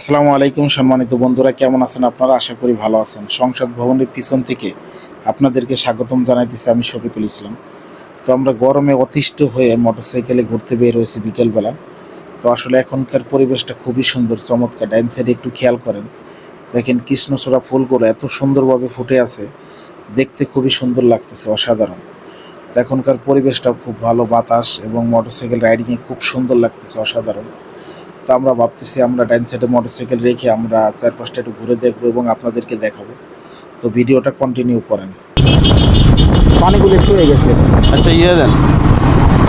আসসালামু আলাইকুম সম্মানিত বন্ধুরা, কেমন আছেন আপনারা? আশা করি ভালো আছেন। সংসদ ভবনের পিছন থেকে আপনাদেরকে স্বাগতম জানাইতেছি আমি শফিকুল ইসলাম। তো আমরা গরমে অতিষ্ঠ হয়ে মোটরসাইকেলে ঘুরতে বের হয়েছি বিকেলবেলা। তো আসলে এখনকার পরিবেশটা খুবই সুন্দর, চমৎকার। ডাইন সাইডে একটু খেয়াল করেন। দেখেন কৃষ্ণচূড়া ফুলগুলো এত সুন্দরভাবে ফুটে আছে, দেখতে খুবই সুন্দর লাগতেছে, অসাধারণ। তো এখনকার পরিবেশটাও খুব ভালো, বাতাস এবং মোটরসাইকেল রাইডিংয়ে খুব সুন্দর লাগতেছে, অসাধারণ। তো আমরা ভাবতেছি আমরা ডাইন সাইডে মোটরসাইকেল রেখে আমরা চার পাঁচটা একটু ঘুরে দেখব এবং আপনাদেরকে দেখাবো। তো ভিডিওটা কন্টিনিউ করেন। পানিগুলো একটু হয়ে গেছে। আচ্ছা ইয়ে দেন।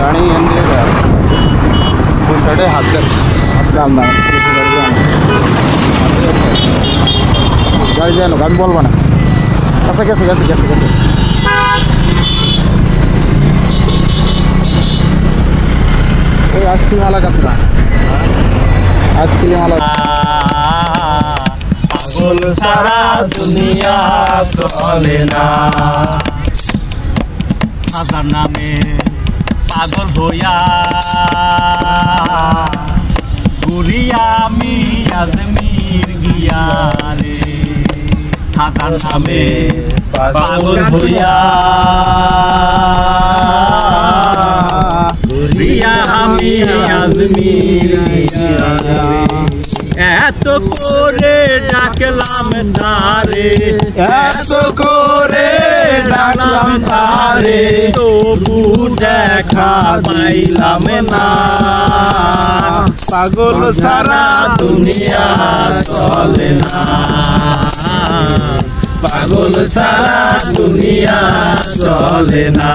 পানি এন ওই সাইডে হাত গাড়ি যেন আমি বলব না। আচ্ছা গেছে গেছে গেছে গেছে। ওই আসতে ভালো কাছে না পাগল সারা দুনিয়া চলে না। হাজার নামে পাগল হইয়া। ঘুরিয়া আমি আজমির গিয়া রে। হাজার নামে পাগল হইয়া। এত করে ডাকলাম তারে। এত করে ডাকলাম তারে। তবু দেখা পাইলাম না। পাগল সারা দুনিয়া চলে না। পাগল সারা দুনিয়া চলে না।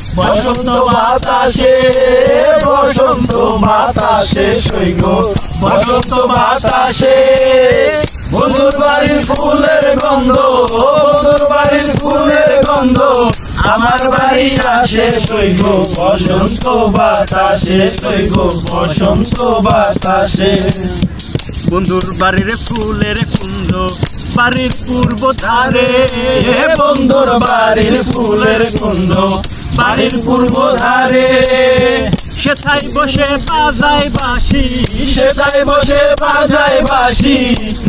বসন্ত বাতাসে বসন্ত বাতাসে সৈগ বসন্ত বাতাসে বন্ধুর বাড়ির ফুলের গন্ধ বন্ধুর বাড়ির ফুলের গন্ধ, আমার বাড়ি আসে সৈগ বসন্ত বাতাসে সৈগ বসন্ত বাতাসে। বন্ধুর বাড়ির ফুলের কুঞ্জ বাড়ির পূর্ব ধারে, বন্ধুর বাড়ির ফুলের কুঞ্জ বাড়ির পূর্ব ধারে। সেথায় বসে বাজায় বাসি সেথায় বসে বাজায় বাসি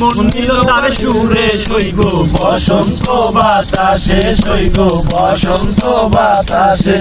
মন্দির তার সুরে সৈগ বসন্ত বাতাসে সৈগ বসন্ত বাতাসে।